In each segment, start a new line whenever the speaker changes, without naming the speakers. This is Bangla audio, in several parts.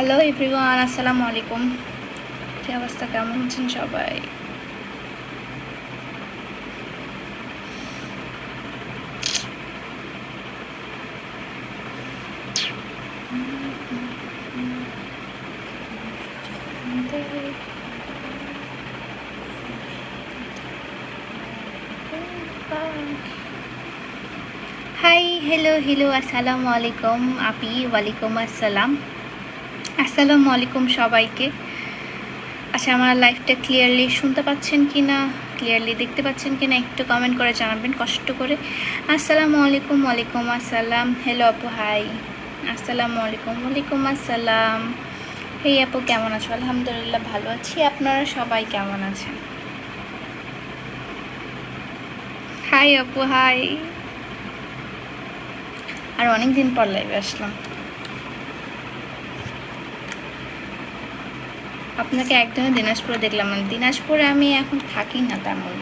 হ্যালো এভরিওয়ান আসসালামু আলাইকুম কি অবস্থা কেমন আছেন সবাই হাই হ্যালো হ্যালো আসসালামু আলাইকুম আপি ওয়ালাইকুম আসসালাম আসসালামু আলাইকুম সবাইকে। আচ্ছা আমার লাইফটা ক্লিয়ারলি শুনতে পাচ্ছেন কি না ক্লিয়ারলি দেখতে পাচ্ছেন কি না একটু কমেন্ট করে জানাবেন কষ্ট করে। আসসালামু আলাইকুম, ওয়ালাইকুম আসসালাম। হ্যালো আপু হাই আসসালামু আলাইকুম, ওয়ালাইকুম আসসালাম। হেই আপু, কেমন আছো? আলহামদুলিল্লাহ ভালো আছি। আপনারা সবাই কেমন আছেন? হাই আপু হাই আর অনেক দিন পর লাইভে আসলাম। আপনাকে একদিনে দিনাজপুরে দেখলাম মানে দিনাজপুরে আমি এখন থাকি না তেমন।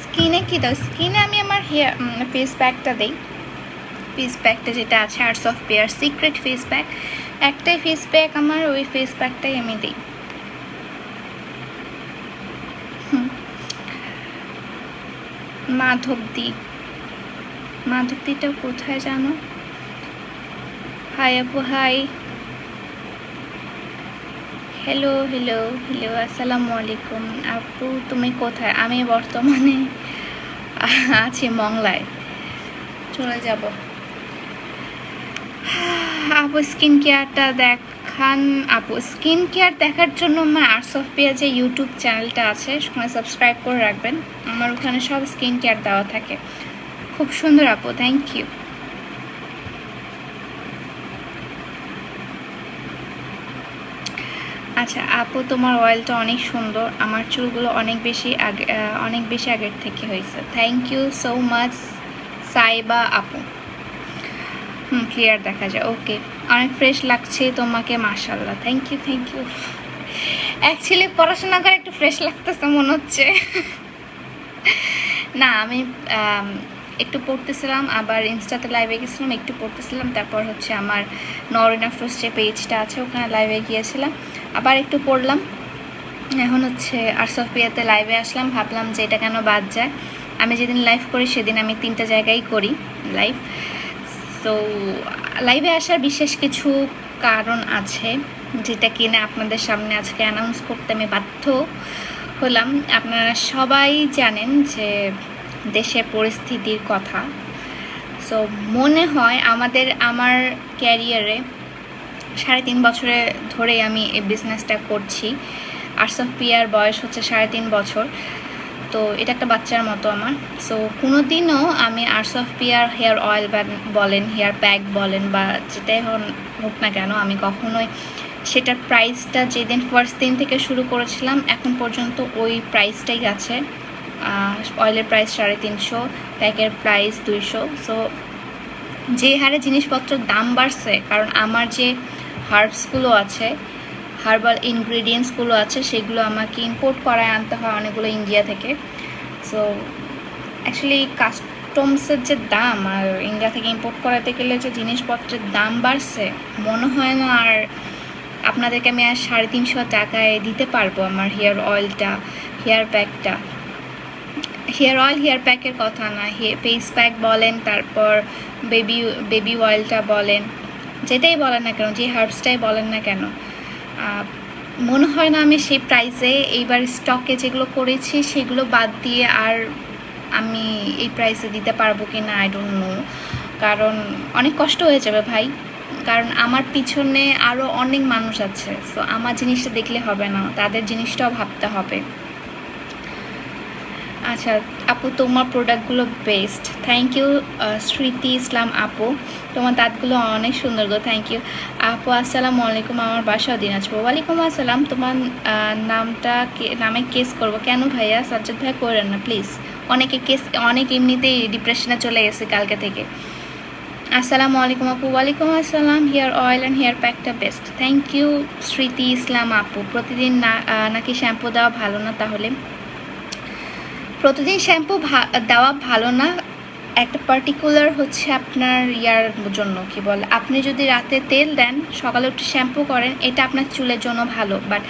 স্কিনে কি দাও? স্কিনে আমি আমার হেয়ার ফেস প্যাকটা দিই। ফেস প্যাকটা যেটা আছে arts of pair secret face pack একটাই ফেস প্যাক আমার, ওই ফেস প্যাকটাই আমি দিই। মাধবদী। মাধবদীটা কোথায় জানো? হাই আপু হাই। হ্যালো হ্যালো হ্যালো আসসালামু আলাইকুম। আপু, তুমি কোথায়? আমি বর্তমানে আছি মংলায়। চলে যাব। আপু স্কিন কেয়ারটা দেখান আপু স্কিন কেয়ার দেখার জন্য আমার আর্টস অফ পেয়ার যে ইউটিউব চ্যানেলটা আছে সেখানে সাবস্ক্রাইব করে রাখবেন। আমার ওখানে সব স্কিন কেয়ার দেওয়া থাকে। খুব সুন্দর আপু থ্যাংক ইউ আচ্ছা আপু, তোমার অয়েলটা অনেক সুন্দর। আমার চুলগুলো অনেক বেশি আগে অনেক বেশি আগের থেকে হয়েছে। Thank you so much Saiba আপু। হুম ক্লিয়ার দেখা যায়। ওকে অনেক ফ্রেশ লাগছে তোমাকে মাশাল্লাহ thank you thank you actually পড়াশোনা করে একটু ফ্রেশ লাগতেছে, মনে হচ্ছে। না, আমি একটু পড়তেছিলাম, আবার ইনস্টাতে লাইভে গেছিলাম, একটু পড়তেছিলাম, তারপর হচ্ছে আমার নরিনা ফ্রোস যে পেজটা আছে, ওখানে লাইভে গিয়েছিলাম, আবার একটু পড়লাম। এখন হচ্ছে আরসফিয়াতে লাইভে আসলাম, ভাবলাম যে এটা কেন বাদ যায়। আমি যেদিন লাইভ করি, সেদিন আমি তিনটা জায়গায় করি লাইভ তো লাইভে আসার বিশেষ কিছু কারণ আছে, যেটা কিনা আপনাদের সামনে আজকে অ্যানাউন্স করতে আমি বাধ্য হলাম। আপনারা সবাই জানেন যে দেশের পরিস্থিতির কথা। সো মনে হয় আমাদের, আমার ক্যারিয়ারে সাড়ে তিন বছরে ধরে আমি এই বিজনেসটা করছি। আর্টস অফ পিয়ার বয়স হচ্ছে সাড়ে তিন বছর। তো এটা একটা বাচ্চার মতো আমার। সো কোনো দিনও আমি arts of pair hair oil বলেন হেয়ার প্যাক বলেন বা যেটাই হোক না কেন, আমি কখনোই সেটার প্রাইসটা যেদিন ফার্স্ট দিন থেকে শুরু করেছিলাম, এখন পর্যন্ত ওই প্রাইসটাই আছে। অয়েলের প্রাইস সাড়ে তিনশো প্যাকের প্রাইস দুইশো। সো যে হারে জিনিসপত্রের দাম বাড়ছে, কারণ আমার যে হার্বসগুলো আছে হার্বাল ইনগ্রিডিয়েন্টসগুলো আছে, সেগুলো আমাকে ইম্পোর্ট করায় আনতে হয় অনেকগুলো ইন্ডিয়া থেকে। সো অ্যাকচুয়ালি কাস্টমসের যে দাম আর ইন্ডিয়া থেকে ইম্পোর্ট করাতে গেলে যে জিনিসপত্রের দাম বাড়ছে, মনে হয় না আর আপনাদেরকে আমি আর সাড়ে তিনশো টাকায় দিতে পারব আমার হেয়ার অয়েলটা হেয়ার প্যাকটা হেয়ার অয়েল হেয়ার প্যাকের কথা না ফেস প্যাক বলেন, তারপর বেবি বেবি অয়েলটা বলেন, যেটাই বলেন না কেন, যে হার্বসটাই বলেন না কেন। মনে হয় না আমি সেই প্রাইসে এইবার স্টকে যেগুলো করেছি সেগুলো বাদ দিয়ে আর আমি এই প্রাইসে দিতে পারব কি না আই ডোন্ট নো কারণ অনেক কষ্ট হয়ে যাবে ভাই। কারণ আমার পিছনে আরও অনেক মানুষ আছে সো আমার জিনিসটা দেখলে হবে না, তাদের জিনিসটাও ভাবতে হবে। আচ্ছা আপু, তোমার প্রোডাক্টগুলো best thank you Smriti, Islam আপু। তোমার দাঁতগুলো অনেক সুন্দর গো থ্যাংক ইউ আপু, আসসালামু আলাইকুম, আমার বাসা দিনাজপুর। ওয়ালাইকুম আসসালাম, তোমার নামটা নামে কেস করব। কেন ভাইয়া? সাজ্জাদ ভাই করেন না প্লিজ অনেকে কেস অনেক এমনিতেই ডিপ্রেশনে চলে গেছে কালকে থেকে। আসসালামু আলাইকুম আপু, ওয়ালাইকুম আসসালাম। হেয়ার অয়েল অ্যান্ড হেয়ার প্যাকটা best thank you Smriti, Islam আপু। প্রতিদিন না নাকি শ্যাম্পু দেওয়া ভালো না তাহলে? প্রতিদিন শ্যাম্পু দেওয়া ভালো না? একটা পার্টিকুলার হচ্ছে আপনার ইয়ার জন্য, কি বলে? আপনি যদি রাতে তেল দেন, সকালে একটু শ্যাম্পু করেন, এটা আপনার চুলের জন্য ভালো বাট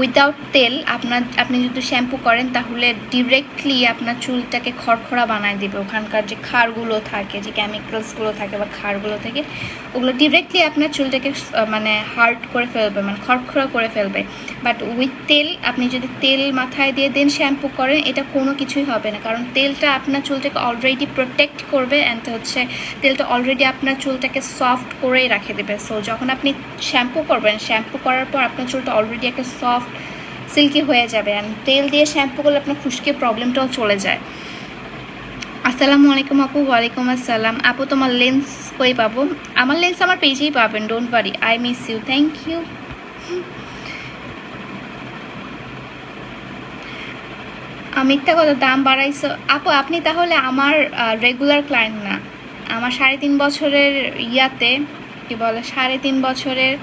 উইদাউট তেল আপনার, আপনি যদি শ্যাম্পু করেন, তাহলে ডিরেক্টলি আপনার চুলটাকে খড়খড়া বানায় দেবে। ওখানকার যে খাড়গুলো থাকে, যে কেমিক্যালসগুলো থাকে বা খাড়গুলো থাকে, ওগুলো ডিরেক্টলি আপনার চুলটাকে মানে হার্ড করে ফেলবে মানে খড়খড়া করে ফেলবে। বাট উইথ তেল, আপনি যদি তেল মাথায় দিয়ে দেন শ্যাম্পু করেন, এটা কোনো কিছুই হবে না। কারণ তেলটা আপনার চুলটাকে অলরেডি প্রোটেক্ট করবে অ্যান্ড হচ্ছে তেলটা অলরেডি আপনার চুলটাকে সফট করেই রাখে দেবে। সো যখন আপনি শ্যাম্পু করবেন শ্যাম্পু করার পর আপনার চুলটা অলরেডি একটা সফট সিল্কি হয়ে যাবে অ্যান্ড তেল দিয়ে শ্যাম্পু করলে আপনার খুশকি প্রবলেমটাও চলে যায়। আসসালামু আলাইকুম আপু, ওয়ালাইকুম আসসালাম। আপু, তোমার লেন্স কই পাবো? আমার লেন্স আমার পেজেই পাবেন don't worry I miss you thank you মিথ্যা কথা, দাম বাড়াইছো। আপু, আপনি তাহলে আমার রেগুলার ক্লায়েন্ট না। আমার সাড়ে তিন বছরের ইয়াতে, কি বলে, সাড়ে তিন বছরের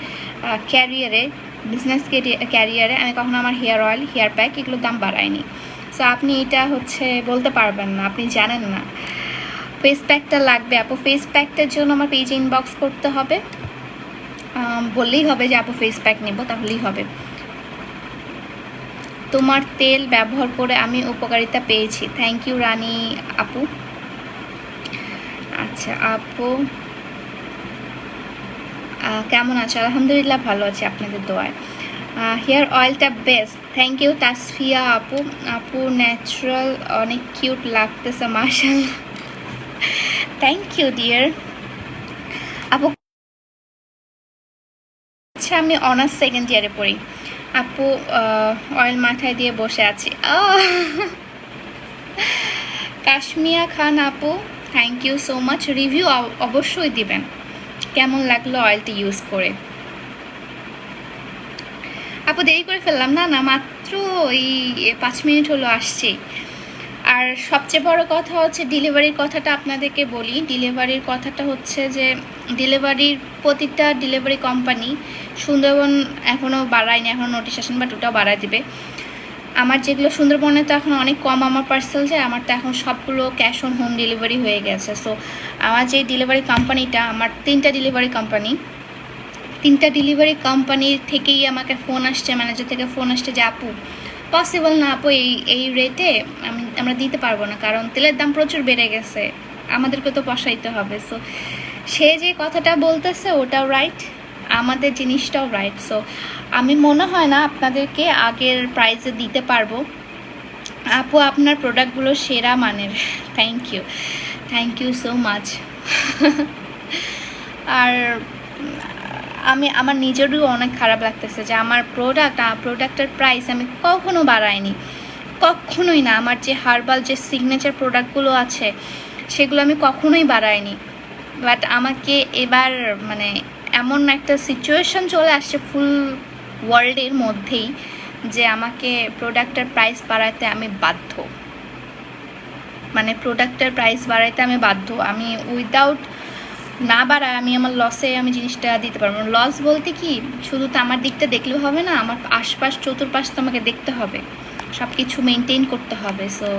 ক্যারিয়ারে বিজনেস ক্যারিয়ারে আমি কখনো আমার হেয়ার অয়েল হেয়ার প্যাক এগুলোর দাম বাড়াইনি। সো আপনি এটা হচ্ছে বলতে পারবেন না, আপনি জানেন না। ফেস প্যাকটা লাগবে। আপু ফেস প্যাকটার জন্য আমার পেজে ইনবক্স করতে হবে। বললেই হবে যে, আপু ফেস প্যাক নেব তাহলেই হবে। তোমার তেল ব্যবহার করে আমি উপকারিতা পেয়েছি। থ্যাংক ইউ রানী আপু। আচ্ছা আপু কেমন আছো? আলহামদুলিল্লাহ ভালো আছি আপনাদের দোয়ায়। হেয়ার অয়েলটা বেস্ট থ্যাংক ইউ তাসফিয়া আপু। আপু ন্যাচারাল অনেক কিউট লাগতেছে মার্শাল্লাহ থ্যাংক ইউ ডিয়ার আপু আচ্ছা আমি অনার্স সেকেন্ড ইয়ারে পড়ি। আপু অয়েল মাথায় দিয়ে বসে আছি! কাশ্মিয়া খান আপু thank you so much review অবশ্যই দিবেন। কেমন লাগল অয়েলটি ইউজ করে? আপু দেরি করে ফেললাম, না না, মাত্র এই পাঁচ মিনিট হলো আসছি। আর সবচেয়ে বড় কথা হচ্ছে ডেলিভারির কথাটা আপনাদেরকে বলি। ডেলিভারির কথাটা হচ্ছে যে ডেলিভারির প্রতিটা ডেলিভারি কোম্পানি সুন্দরবন এখনও বাড়ায়নি এখনও নোটিফিকেশন বাট ওটাও বাড়ায় দিবে। আমার যেগুলো সুন্দরবনে তো এখন অনেক কম আমার পার্সেল যায় আমার তো এখন সবগুলো ক্যাশ অন হোম ডেলিভারি হয়ে গেছে। সো আমার যে ডেলিভারি কোম্পানিটা আমার তিনটা ডেলিভারি কোম্পানি তিনটা ডেলিভারি কোম্পানির থেকেই আমাকে ফোন আসছে ম্যানেজার থেকে ফোন আসছে যে, আপু পসিবল না আপু, এই এই রেটে আমি, আমরা দিতে পারব না, কারণ তেলের দাম প্রচুর বেড়ে গেছে, আমাদেরকে তো পোষাইতে হবে। সো সে যে কথাটা বলতেছে, ওটাও রাইট আমাদের জিনিসটাও রাইট সো আমি মনে হয় না আপনাদেরকে আগের প্রাইজে দিতে পারব। আপু, আপনার প্রোডাক্টগুলো সেরা মানের। Thank you thank you so much আর, আমি, আমার নিজেরও অনেক খারাপ লাগতেছে যে আমার প্রোডাক্ট প্রোডাক্টের প্রাইস আমি কখনো বাড়াইনি। কখনোই না। আমার যে হার্বাল যে সিগনেচার প্রোডাক্টগুলো আছে, সেগুলো আমি কখনোই বাড়াইনি। বাট আমাকে এবার মানে এমন একটা সিচুয়েশন চলে আসছে ফুল ওয়ার্ল্ডের মধ্যেই যে আমাকে প্রোডাক্টের প্রাইস বাড়াতে আমি বাধ্য। মানে প্রোডাক্টের প্রাইস বাড়াইতে আমি বাধ্য। আমি উইদাউট না বাড়ায় আমি আমার লসে আমি জিনিসটা দিতে পারব লস বলতে কি? শুধু তো আমার দিকটা দেখলেও হবে না, আমার আশপাশ চতুর্পাশ তো আমাকে দেখতে হবে। সব কিছু মেনটেন করতে হবে। সো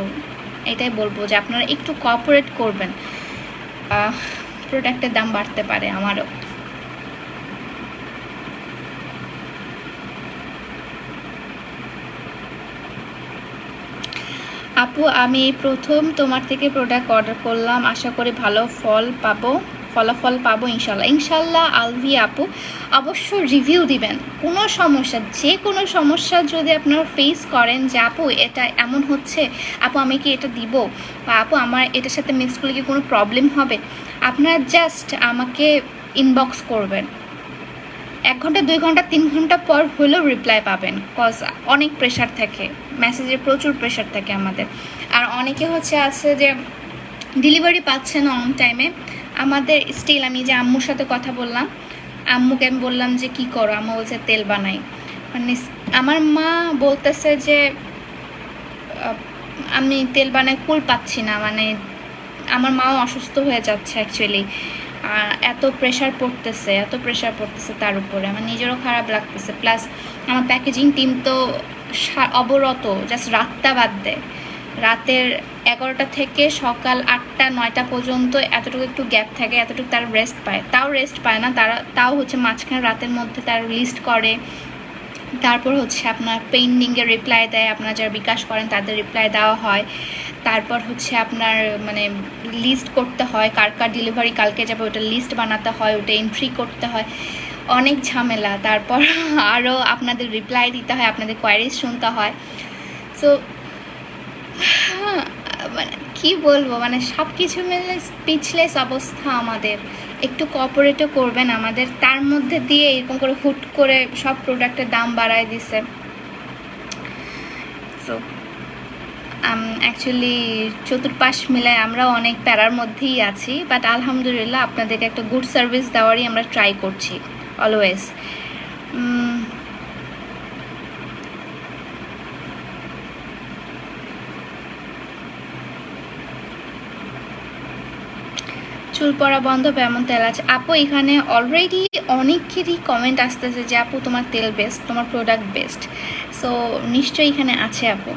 এটাই বলব যে আপনারা একটু কোঅপারেট করবেন। প্রোডাক্টের দাম বাড়তে পারে আমারও। আপু, আমি প্রথম তোমার থেকে প্রোডাক্ট অর্ডার করলাম। আশা করি ভালো ফল পাবো, ফলাফল পাবো ইনশাল্লাহ। ইনশাল্লাহ আলভি আপু, অবশ্য রিভিউ দিবেন। কোনো সমস্যা, যে কোনো সমস্যা যদি আপনারা ফেস করেন যে, আপু, এটা এমন হচ্ছে, আপু, আমি কি এটা দিব? বা, আপু, আমার এটার সাথে মিক্স করলে কি কোনো প্রবলেম হবে? আপনারা জাস্ট আমাকে ইনবক্স করবেন। এক ঘণ্টা, দুই ঘণ্টা, তিন ঘণ্টা পর হলেও রিপ্লাই পাবেন কজ অনেক প্রেশার থাকে মেসেজের প্রচুর প্রেশার থাকে আমাদের। আর অনেকে হচ্ছে আছে যে ডেলিভারি পাচ্ছে না অন টাইমে আমাদের স্টিল আমি যে আম্মুর সাথে কথা বললাম, আম্মুকে আমি বললাম যে, কি করো? আম্মু বলছে, তেল বানাই। মানে আমার মা বলতেছে যে আমি তেল বানাই কুল পাচ্ছি না। মানে আমার মাও অসুস্থ হয়ে যাচ্ছে অ্যাকচুয়ালি এত প্রেশার পড়তেছে, এত প্রেশার পড়তেছে তার উপরে। আমার নিজেরও খারাপ লাগতেছে। প্লাস আমার প্যাকেজিং টিম তো অবরত জাস্ট রাতটা বাদ দেয়। রাতের এগারোটা থেকে সকাল আটটা, নয়টা পর্যন্ত এতটুকু একটু গ্যাপ থাকে, এতটুকু তার রেস্ট পায়। তাও রেস্ট পায় না, তারা তাও হচ্ছে মাঝখানে রাতের মধ্যে তার লিস্ট করে। তারপর হচ্ছে আপনার পেন্ডিংয়ে রিপ্লাই দেয়, আপনারা যারা বিকাশ করেন তাদের রিপ্লাই দেওয়া হয়। তারপর হচ্ছে আপনার মানে লিস্ট করতে হয়, কার কার ডেলিভারি কালকে যাবে, ওটা লিস্ট বানাতে হয়, ওটা এন্ট্রি করতে হয়। অনেক ঝামেলা। তারপর আরও আপনাদের রিপ্লাই দিতে হয়, আপনাদের কোয়ারিজ শুনতে হয়। সো মানে কি বলব? মানে সব কিছু মিলে স্পিচলেস অবস্থা আমাদের। একটু কোঅপারেটও করবেন আমাদের। তার মধ্যে দিয়ে এরকম করে হুট করে সব প্রোডাক্টের দাম বাড়ায় দিছে সো অ্যাকচুয়ালি চতুর্পাশ মিলায় আমরা অনেক প্যারার মধ্যেই আছি বাট আলহামদুলিল্লাহ আপনাদেরকে একটা গুড সার্ভিস দেওয়ারই আমরা ট্রাই করছি অলওয়েজ চুল পড়া বন্ধ এমন তেল আছে। আপু, এখানে অলরেডি অনেকেরই কমেন্ট আসতেছে যে, আপু, তোমার তেল বেস্ট তোমার প্রোডাক্ট বেস্ট সো নিশ্চয়ই এখানে আছে, আপু।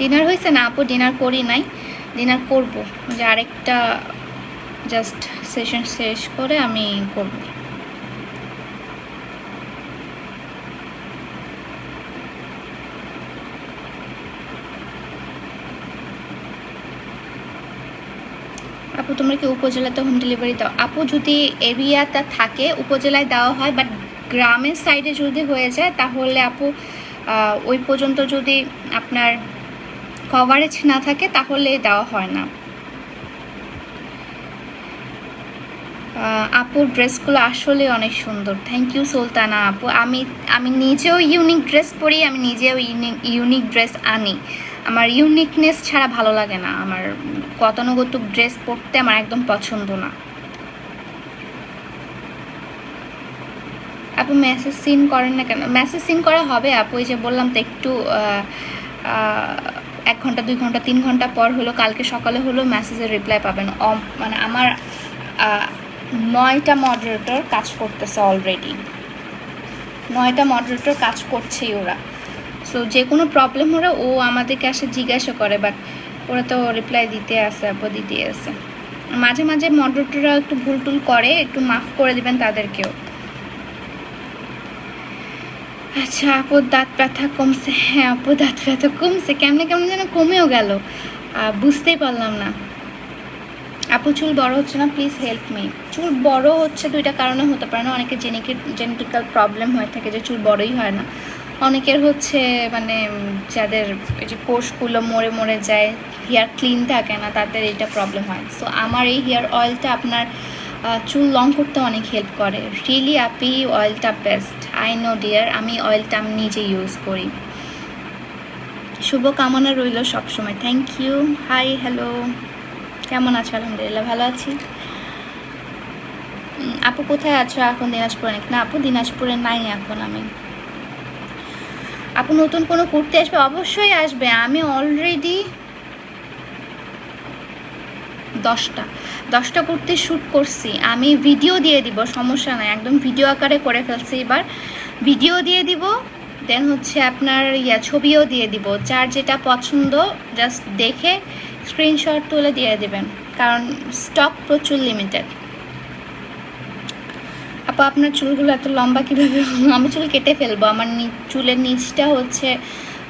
ডিনার হয়েছে না আপু? ডিনার করি নাই। ডিনার করব। যে আরেকটা জাস্ট সেশন শেষ করে আমি করব। আপু, তোমরা কি উপজেলাতে হোম ডেলিভারি দাও? আপু, যদি এরিয়াটা থাকে, উপজেলায় দেওয়া হয় বাট গ্রামের সাইডে যদি হয়ে যায়, তাহলে আপু ওই পর্যন্ত যদি আপনার কভারেজ না থাকে, তাহলে দেওয়া হয় না। আপুর ড্রেসগুলো আসলে অনেক সুন্দর। থ্যাংক ইউ সুলতানা আপু। আমি আমি নিজেও ইউনিক ড্রেস পরি, আমি নিজেও ইউনিক ড্রেস আনি। আমার ইউনিকনেস ছাড়া ভালো লাগে না। আমার গতানুগতিক ড্রেস পরতে আমার একদম পছন্দ না। আপু মেসেজ সিন করেন না কেন? মেসেজ সিন করা হবে আপু এই যে বললাম তো একটু এক ঘণ্টা, দুই ঘণ্টা, তিন ঘণ্টা পর হলো, কালকে সকালে হলো মেসেজের রিপ্লাই পাবেন। মানে আমার নয়টা মডারেটর কাজ করতেছে অলরেডি নয়টা মডারেটর কাজ করছেই ওরা। সো যে কোনো প্রবলেম হলে ও আমাদেরকে আসে জিজ্ঞাসা করে বাট ওরা তো রিপ্লাই দিতে আসে আপু দিতে আসে মাঝে মাঝে মডারেটররা একটু ভুল টুল করে, একটু মাফ করে দিবেন তাদেরকেও। আচ্ছা আপু, দাঁত ব্যথা কমছে। হ্যাঁ আপু, দাঁত ব্যথা কমছে। কেমনে কেমন যেন কমেও গেল। বুঝতেই পারলাম না। আপু, চুল বড় হচ্ছে না? প্লিজ হেল্প মি চুল বড় হচ্ছে দুইটা কারণে হতে পারে না। অনেকের জেনেটিক জেনেটিক্যাল প্রবলেম হয়ে থাকে যে চুল বড়ই হয় না। অনেকের হচ্ছে মানে যাদের যে কোষগুলো মরে মরে যায় হেয়ার ক্লিন থাকে না, তাদের এটা প্রবলেম হয়। সো আমার এই হেয়ার অয়েলটা আপনার চুল লং করতে অনেক হেল্প করে। রিয়েলি আপি অয়েলটা বেস্ট আই নো ডিয়ার, আমি অয়েলটা আমি নিজে ইউজ করি। শুভকামনা রইল সবসময়। থ্যাংক ইউ হাই হ্যালো কেমন আছো? আলহামদুলিল্লাহ, ভালো আছি। আপু কোথায় আছো? এখন দিনাজপুরে নাকি? না, আপু দিনাজপুরে নাই এখন আমি। আপু নতুন কোনো কুর্তি আসবে? অবশ্যই আসবে। আমি অলরেডি দশটা। দশটা কুর্তি শ্যুট করছি। আমি ভিডিও দিয়ে দিব, সমস্যা নাই। একদম ভিডিও আকারে করে ফেলছি এবার। ভিডিও দিয়ে দিব দেন হচ্ছে আপনার ইয়া, ছবিও দিয়ে দিব। যার যেটা পছন্দ জাস্ট দেখে স্ক্রিনশট তুলে দিয়ে দেবেন। কারণ স্টক প্রচুর লিমিটেড আপু, আপনার চুলগুলো এত লম্বা কীভাবে আমি চুল কেটে ফেলব। আমার চুলের নিচটা হচ্ছে,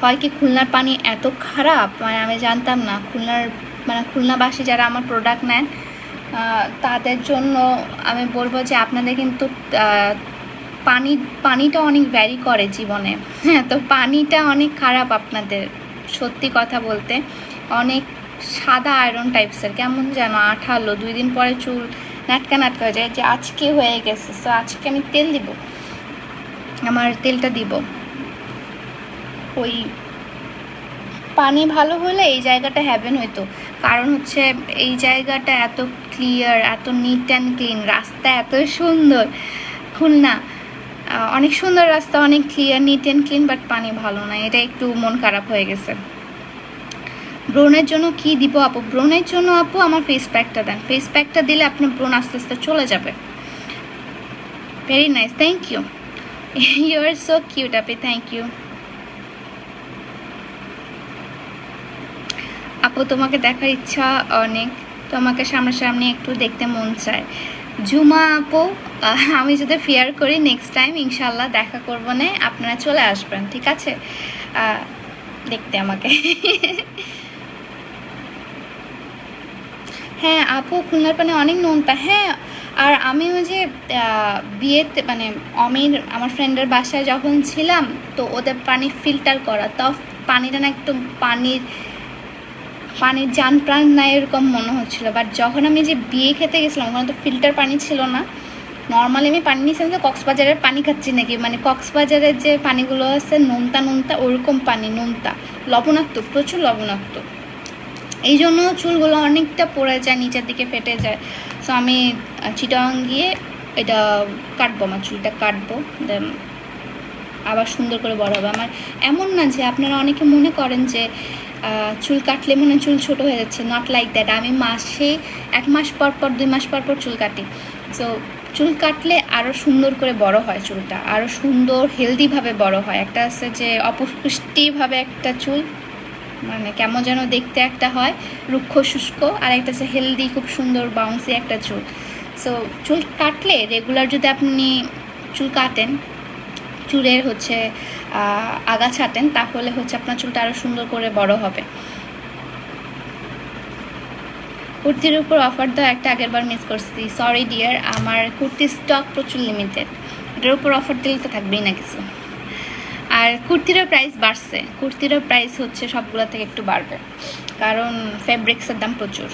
হয় কি খুলনার পানি এত খারাপ? মানে আমি জানতাম না। খুলনার মানে খুলনাবাসী যারা আমার প্রোডাক্ট নেন তাদের জন্য আমি বলব যে আপনাদের কিন্তু পানি, পানিটা অনেক ভ্যারি করে জীবনে। হ্যাঁ তো পানিটা অনেক খারাপ আপনাদের, সত্যি কথা বলতে। অনেক সাদা আয়রন টাইপসের কেমন যেন আঠালো, দুই দিন পরে চুল নাটকা নাটকা হয়ে যায়, যে আজকে হয়ে গেছে। তো আজকে আমি তেল দিব, আমার তেলটা দিব। ওই পানি ভালো হলে এই জায়গাটা হ্যাভেন হইতো কারণ হচ্ছে এই জায়গাটা এত ক্লিয়ার এত নিট অ্যান্ড ক্লিন রাস্তা এত সুন্দর। খুলনা অনেক সুন্দর রাস্তা, অনেক clear neat and clean but পানি ভালো না, এটা একটু মন খারাপ হয়ে গেছে। ব্রণের জন্য কি দিব আপু? ব্রণের জন্য আপু আমার ফেস প্যাকটা দেন। ফেস প্যাকটা দিলে আপনার ব্রণ আস্তে আস্তে চলে যাবে। Very nice thank you you are so cute Api thank you আপু, তোমাকে দেখার ইচ্ছা অনেক। তোমাকে সামনাসামনি একটু দেখতে মন চায়। জুমা আপু আমি যদি ফেয়ার করি নেক্সট টাইম ইনশাল্লাহ দেখা করব না। আপনারা চলে আসবেন, ঠিক আছে? দেখতে আমাকে। হ্যাঁ আপু, খুলনার পানে অনেক নোনতা হ্যাঁ আর আমি ওই যে বিয়েতে মানে অমির, আমার ফ্রেন্ডের বাসায় যখন ছিলাম, তো ওদের পানি ফিল্টার করা তাও পানিটা না একদম পানির পানির যান প্রাণ নাই এরকম মনে হচ্ছিল। বাট যখন আমি যে বিয়ে খেতে গেছিলাম, ওখানে তো ফিল্টার পানি ছিল না। নর্মালি আমি পানি নিয়েছিলাম যে কক্সবাজারের পানি খাচ্ছি নাকি? মানে কক্সবাজারের যে পানিগুলো আছে, নোনতা নোনতা, ওরকম পানি, নোনতা। লবণাক্ত, প্রচুর লবণাক্ত। এই জন্য চুলগুলো অনেকটা পড়ে যায়, নিচের দিকে ফেটে যায়। সো আমি চিটাগাং গিয়ে এটা কাটবো, আমার চুলটা কাটবো। দেন আবার সুন্দর করে বড় হবে আমার এমন না যে আপনারা অনেকে মনে করেন যে চুল কাটলে মনে চুল ছোট হয়ে যাচ্ছে নট লাইক দ্যাট আমি মাসে এক মাস পর পর, দুই মাস পর পর চুল কাটি। সো চুল কাটলে আরও সুন্দর করে বড় হয় চুলটা আরও সুন্দর হেলদিভাবে বড় হয়। একটা আছে যে, অপুষ্টিভাবে একটা চুল মানে কেমন যেন দেখতে একটা হয়, রুক্ষ শুষ্ক, আর একটা হচ্ছে হেলদি খুব সুন্দর বাউন্সি একটা চুল। সো চুল কাটলে রেগুলার যদি আপনি চুল কাটেন চুলের হচ্ছে আগা ছাটেন তাহলে হচ্ছে আপনার চুলটা আরও সুন্দর করে বড় হবে। কুর্তির উপর অফার দেওয়া একটা আগের বার মিস করছি। সরি ডিয়ার আমার কুর্তির স্টক প্রচুর লিমিটেড এটার উপর অফার দিলে তো থাকবেই না কিছু। আর কুর্তিরও প্রাইস বাড়ছে। কুর্তিরও প্রাইস হচ্ছে সবগুলো থেকে একটু বাড়বে। কারণ ফেব্রিক্সের দাম প্রচুর।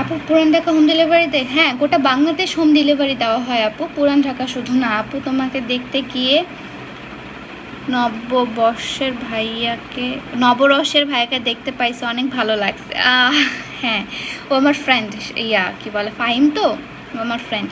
আপু, পুরান ঢাকা হোম ডেলিভারিতে হ্যাঁ গোটা বাংলাদেশ হোম ডেলিভারি দেওয়া হয়, আপু। পুরান ঢাকা শুধু না, আপু, তোমাকে দেখতে গিয়ে নববর্ষের ভাইয়াকে, নবরসের ভাইয়াকে দেখতে পাইছে, অনেক ভালো লাগছে। হ্যাঁ ও আমার ফ্রেন্ড ইয়া, কি বলে, ফাহিম তো? আমার ফ্রেন্ড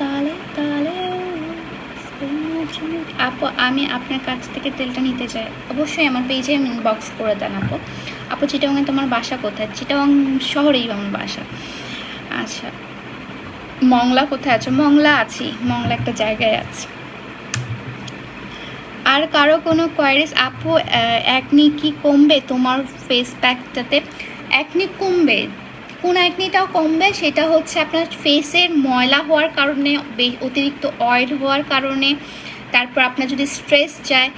তালে তালে আপু আমি আপনার কাছ থেকে তেলটা নিতে চাই, অবশ্যই আমার পেজে আমি বক্স করে দেন আপু। আপু তোমার বাসা কোথায়? চিটাগাং শহরেই আমার বাসা। আচ্ছা মংলা কোথায় আছো? মংলা আছি, মংলা একটা জায়গায় আছে। আর কারও কোনো কোয়ারিস আপু একনি কি কমবে তোমার ফেস প্যাকটাতে একনি কমবে। কোন একনিটাও কমবে, সেটা হচ্ছে আপনার ফেসের ময়লা হওয়ার কারণে অতিরিক্ত অয়েল হওয়ার কারণে তারপর আপনার যদি স্ট্রেস যায়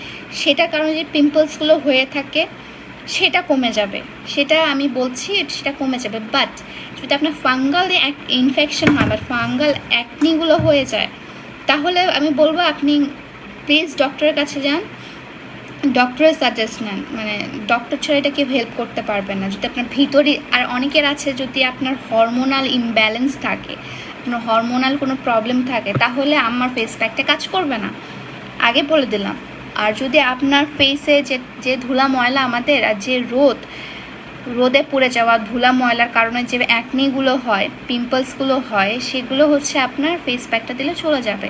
সেটা কারণে যে পিম্পলসগুলো হয়ে থাকে, সেটা কমে যাবে। সেটা আমি বলছি, সেটা কমে যাবে। বাট যদি আপনার ফাঙ্গাল ইনফেকশন হয় বা ফাঙ্গাল অ্যাকনিগুলো হয়ে যায়, তাহলে আমি বলব আপনি প্লিজ ডক্টরের কাছে যান। ডক্টরের সাজেস্ট নেন। মানে ডক্টর ছাড়া এটা কেউ হেল্প করতে পারবে না। যদি আপনার ভিতরে, আর অনেকের আছে যদি আপনার হরমোনাল ইমব্যালেন্স থাকে, আপনার হরমোনাল কোনো প্রবলেম থাকে, তাহলে আমার ফেস প্যাকটা কাজ করবে না। আগে বলে দিলাম। আর যদি আপনার ফেসে যে যে ধুলা ময়লা আমাদের আর যে রোদ, রোদে পুড়ে যাওয়া ধুলা ময়লার কারণে যে অ্যাকনিগুলো হয় পিম্পলসগুলো হয়, সেগুলো হচ্ছে আপনার ফেস প্যাকটা দিলে চলে যাবে।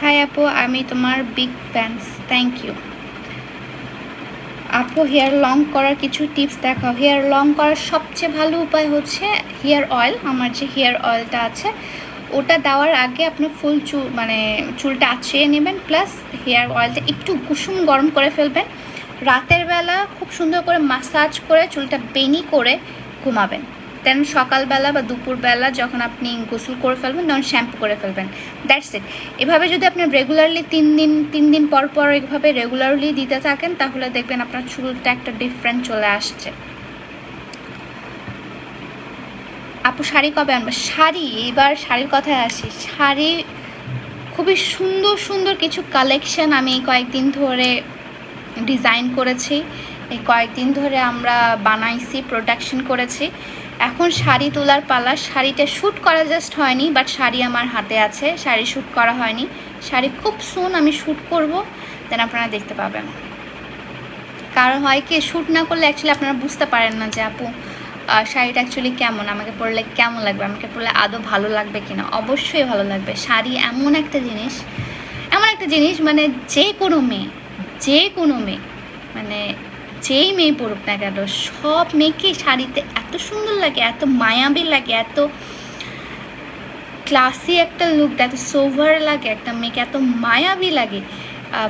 হাই আপু, আমি তোমার বিগ ফ্যান্স থ্যাংক ইউ আপু, হেয়ার লং করার কিছু টিপস দেখাও। হেয়ার লং করার সবচেয়ে ভালো উপায় হচ্ছে হেয়ার অয়েল, আমার যে হেয়ার অয়েলটা আছে, ওটা দেওয়ার আগে আপনি ফুল চুল মানে চুলটা আছড়িয়ে নেবেন, প্লাস হেয়ার অয়েলটা একটু কুসুম গরম করে ফেলবেন। রাতের বেলা খুব সুন্দর করে মাসাজ করে চুলটা বেনি করে ঘুমাবেন। দেন সকালবেলা বা দুপুরবেলা যখন আপনি গোসল করে ফেলবেন, তখন শ্যাম্পু করে ফেলবেন। দ্যাটস ইট এভাবে যদি আপনি রেগুলারলি তিন দিন তিন দিন পর পর এভাবে রেগুলারলি দিতে থাকেন, তাহলে দেখবেন আপনার চুলটা একটা ডিফারেন্ট চলে আসছে। আপু, শাড়ি কবে আনবে? শাড়ি, এবার শাড়ির কথায় আসি। শাড়ি খুবই সুন্দর সুন্দর কিছু কালেকশন আমি কয়েকদিন ধরে ডিজাইন করেছি। এই কয়েকদিন ধরে আমরা বানাইছি প্রোডাকশন করেছি। এখন শাড়ি তোলার পালা, শাড়িটা শ্যুট করা জাস্ট হয়নি বাট শাড়ি আমার হাতে আছে, শাড়ি শ্যুট করা হয়নি। শাড়ি খুব সুন আমি শ্যুট করব দেন আপনারা দেখতে পাবেন। কারণ হয় কি, শ্যুট না করলে অ্যাকচুয়ালি আপনারা বুঝতে পারেন না যে আপু শাড়িটা অ্যাকচুয়ালি কেমন, আমাকে পরলে কেমন লাগবে, আমাকে পরলে আদৌ ভালো লাগবে কিনা? অবশ্যই ভালো লাগবে। শাড়ি এমন একটা জিনিস, এমন একটা জিনিস মানে যে কোনো মেয়ে যে কোনো মেয়ে মানে যেই মেয়ে পড়ুক না কেন, সব মেয়েকেই শাড়িতে এত সুন্দর লাগে, এত মায়াবী লাগে, এত ক্লাসি একটা লুক এত সোভার লাগে, একটা মেয়েকে এত মায়াবী লাগে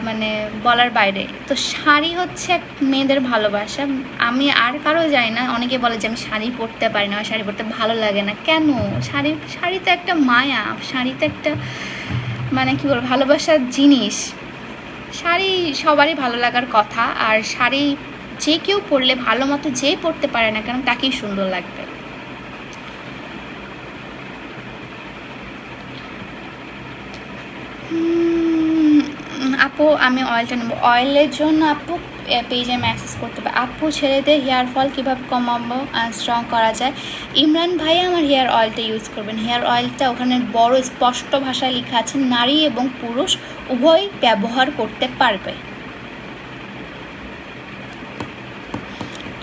মানে বলার বাইরে। তো শাড়ি হচ্ছে এক মেয়েদের ভালোবাসা। আমি আর কারও যাই না, অনেকে বলে যে আমি শাড়ি পরতে পারি না, শাড়ি পরতে ভালো লাগে না। কেন? শাড়ি শাড়ি তো একটা মায়া, শাড়ি তো একটা মানে কি বলব, ভালোবাসার জিনিস। শাড়ি সবারই ভালো লাগার কথা, আর শাড়ি যে কেউ পড়লে ভালো মতো যে পড়তে পারে না কেন, তাকেই সুন্দর লাগবে। আপু, আমি অয়েলটা নেব। অয়েলের জন্য আপু পেজে মেসেজ করতে পারে। আপু, ছেলেদের হেয়ার ফল কীভাবে কমাবো? স্ট্রং করা যায়। ইমরান ভাই আমার হেয়ার অয়েলটা ইউজ করবেন। হেয়ার অয়েলটা ওখানে বড় স্পষ্ট ভাষায় লেখা আছে, নারী এবং পুরুষ উভয় ব্যবহার করতে পারবে।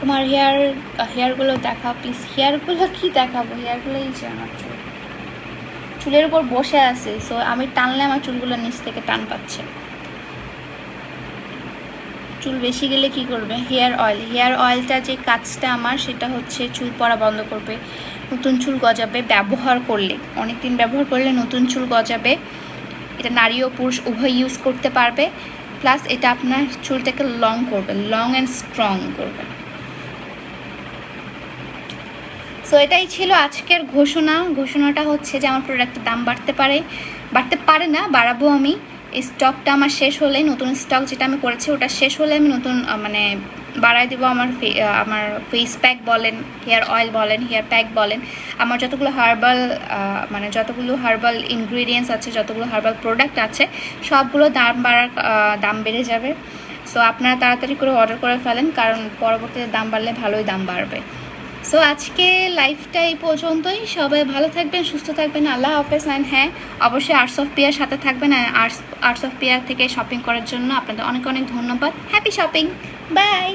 তোমার হেয়ার হেয়ারগুলো দেখা প্লিজ হেয়ারগুলো কি দেখাবো? হেয়ারগুলোই যে আমার চুল। চুলের উপর বসে আছে সো আমি টানলে আমার চুলগুলো নিচ থেকে টান পাচ্ছে। চুল বেশি গেলে কি করবে? হেয়ার অয়েল হেয়ার অয়েলটা যে কাজটা আমার, সেটা হচ্ছে চুল পড়া বন্ধ করবে, নতুন চুল গজাবে ব্যবহার করলে। অনেক দিন ব্যবহার করলে নতুন চুল গজাবে। এটা নারী ও পুরুষ উভয় ইউজ করতে পারবে। প্লাস এটা আপনার চুলটাকে লং করবে লং অ্যান্ড স্ট্রং করবে। সো এটাই ছিল আজকের ঘোষণা। ঘোষণাটা হচ্ছে যে আমার প্রোডাক্টের দাম বাড়তে পারে। বাড়তে পারে না, বাড়াবো আমি। এই স্টকটা আমার শেষ হলে নতুন স্টক যেটা আমি করেছি, ওটা শেষ হলে আমি নতুন মানে বাড়াই দেবো আমার আমার ফেস প্যাক বলেন হেয়ার অয়েল বলেন হেয়ার প্যাক বলেন। আমার যতগুলো হার্বাল মানে যতগুলো হার্বাল ইনগ্রিডিয়েন্টস আছে, যতগুলো হার্বাল প্রোডাক্ট আছে, সবগুলো দাম বাড়ার দাম বেড়ে যাবে। সো আপনারা তাড়াতাড়ি করে অর্ডার করে ফেলেন, কারণ পরবর্তীতে দাম বাড়লে ভালোই দাম বাড়বে। সো আজকে লাইফটা এই পর্যন্তই। সবাই ভালো থাকবেন, সুস্থ থাকবেন। আল্লাহ হাফেজ। অ্যান্ড হ্যাঁ অবশ্যই আর্টস অফ পিয়ার সাথে থাকবেন। আর্টস আর্টস অফ পিয়ার থেকে শপিং করার জন্য আপনাদের অনেক অনেক ধন্যবাদ। Happy shopping by